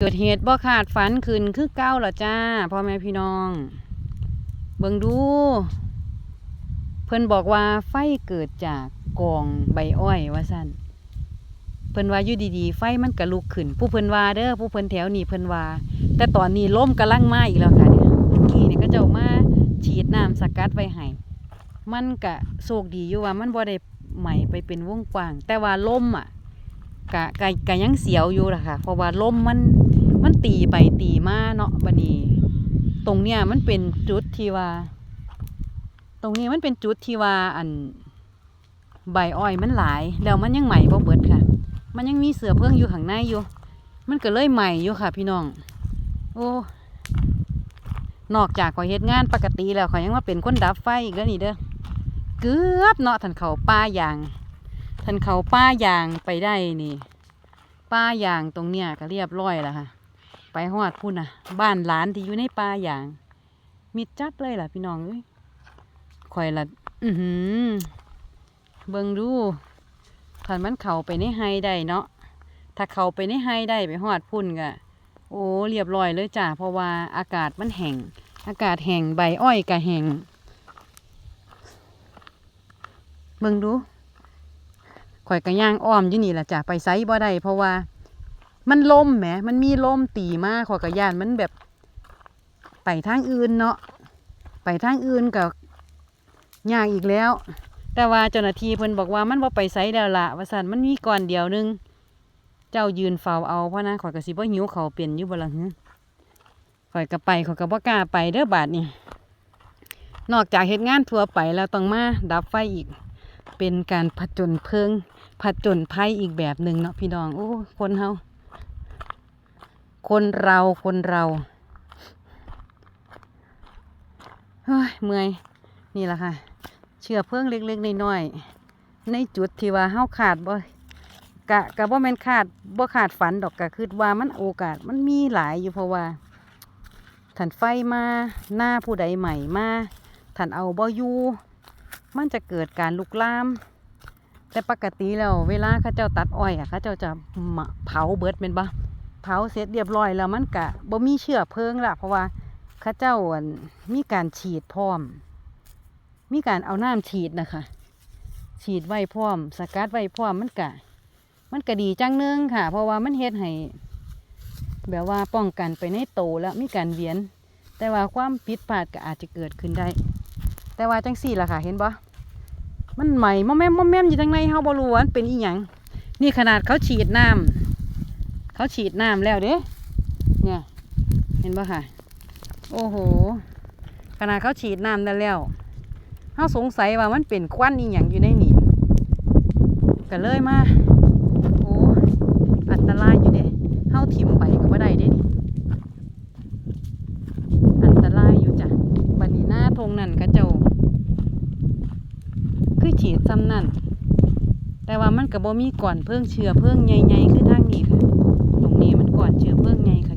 เกิดเหตุบ่คาดฝันขึ้นคือเก้าหรอจ้าพ่อแม่พี่น้อง เบิ่งดู เพิ่นบอกว่าไฟเกิดจากกองใบอ้อยว่าซั่นเพิ่นว่าอยู่ดีๆ ไฟมันก็ลุกขึ้น ผู้เพิ่นว่าเด้อผู้เพิ่นแถวนี้เพิ่นว่า แต่ตอนนี้ลมกำลังมาอีกแล้วค่ะเนี่ยเมื่อกี้นี่ยก็เจ้ามาฉีดน้ำสกัดไว้ให้มันก็โชคดีอยู่ว่ามันบ่ได้ไหม้ไปเป็นวงกว้าง แต่ว่าลมอะ กะกะกะยังเสียวอยู่ล่ะค่ะ เพราะว่าลมมันมันตีไปตีมาเนาะบัดนี้ ตรงเนี้ยมันเป็นจุดที่ว่า ตรงนี้มันเป็นจุดที่ว่าอันใบอ้อยมันหลาย แล้วมันยังใหม่บ่เบิดค่ะ มันยังมีเสือเพิ่งอยู่ข้างในอยู่ มันก็เลยใหม่อยู่ค่ะ พี่น้อง โอ้นอกจากข่อยเฮ็ดงานปกติแล้วข่อยยังมาเป็นคนดับไฟอีกแล้วนี่เด้อเกือบเนาะทันเขาป้ายาง ทันเขาป้ายางไปได้นี่ ป้ายางตรงเนี้ยก็เรียบร้อยแล้วค่ะ ไปฮอดพุ่นน่ะบ้านหลานที่อยู่ในป่ายาง มิดจัดเลยล่ะพี่น้องเอ้ยข่อยละอือหือเบิ่งดูถ้ามันเข้าไปในไฮได้เนาะถ้าเข้าไปในไฮได้ไปฮอดพุ่นก็โอ้เรียบร้อยเลยจ้ะเพราะว่าอากาศมันแห้งอากาศแห้งใบอ้อยก็แห้งเบิ่งดู ข่อยก็ย่างอ้อมอยู่นี่แหละจ้ะไปไสบ่ได้เพราะว่า มันลมแหม มันมีลมตีมากข่อยก็ย่านมันแบบ ไปทางอื่นเนาะไปทางอื่นก็ยากอีกแล้ว แต่ว่าเจ้าหน้าที่เพิ่นบอกว่ามันบ่ไปไสแล้วละว่าซั่นมันมีก่อนเดียวนึง เจ้ายืนเฝ้าเอาเพราะนะข่อยก็สิบ่หิวเขาเป็นอยู่บ่ละหึข่อยก็ไปข่อยก็บ่กล้าไปเด้อบาดนี้นอกจากเฮ็ดงานทั่วไปแล้วต้องมาดับไฟอีก เป็นการผจญเพลิงผจญภัยอีกแบบหนึ่งเนาะพี่น้องโอ้คนเฮาคนเราคนเราเฮ้ยเมื่อยนี่แหละค่ะ เชื่อเพลิงเล็กๆน้อยๆในจุดที่ว่าเฮาขาดบ่กะกะบ่แม่นขาดบ่ขาดฝันดอกกะคือว่ามันโอกาสมันมีหลายอยู่เพราะว่าถันไฟมาหน้าผู้ใดใหม่มาถันเอาบ่อยู่ มันจะเกิดการลุกลาม แต่ปกติแล้วเวลาเขาเจ้าตัดอ้อยอะเขาเจ้าจะเผาเบิดเป็นบ่เผาเสร็จเรียบร้อยแล้วมันกะบ่มีเชื้อเพลิงละเพราะว่าเขาเจ้ามีการฉีดพร้อม มีการเอาน้ำฉีดนะคะ ฉีดไว้พร้อม สกัดไว้พร้อมมันกะ มันก็ดีจังนึงค่ะ เพราะว่ามันเฮ็ดให้แบบว่าป้องกันไปในโตแล้วมีการเวียน แต่ว่าความผิดพลาดก็อาจจะเกิดขึ้นได้ แต่ว่าจังสี่ล่ะค่ะ เห็นบ่ มันใหม่มอมแมมมอมแมมอยู่ทางในเฮาบ่รู้ว่ามันเป็นอีหยังนี่ขนาดเขาฉีดน้ำเขาฉีดน้ำแล้วเด้เนี่ย เห็นบ่ค่ะ โอ้โหขนาดเขาฉีดน้ำได้แล้วเขาสงสัยว่ามันเป็นควันอีหยังอยู่ในนี่ก็เลยมาโอ้อันตรายอยู่เด้เฮาถิ่มไปก็บ่ได้เด้นี่อันตรายอยู่จ้ะบัดนี้หน้าทงนั่นก็เจ้า คือฉีดซ้ำนั่น แต่ว่ามันกับ่มีก่อนเพิ่งเชื้อเพิ่งใหญ่ๆคือทางนี้ค่ะ ตรงนี้มันก่อนเชื้อเพิ่งใหญ่ะ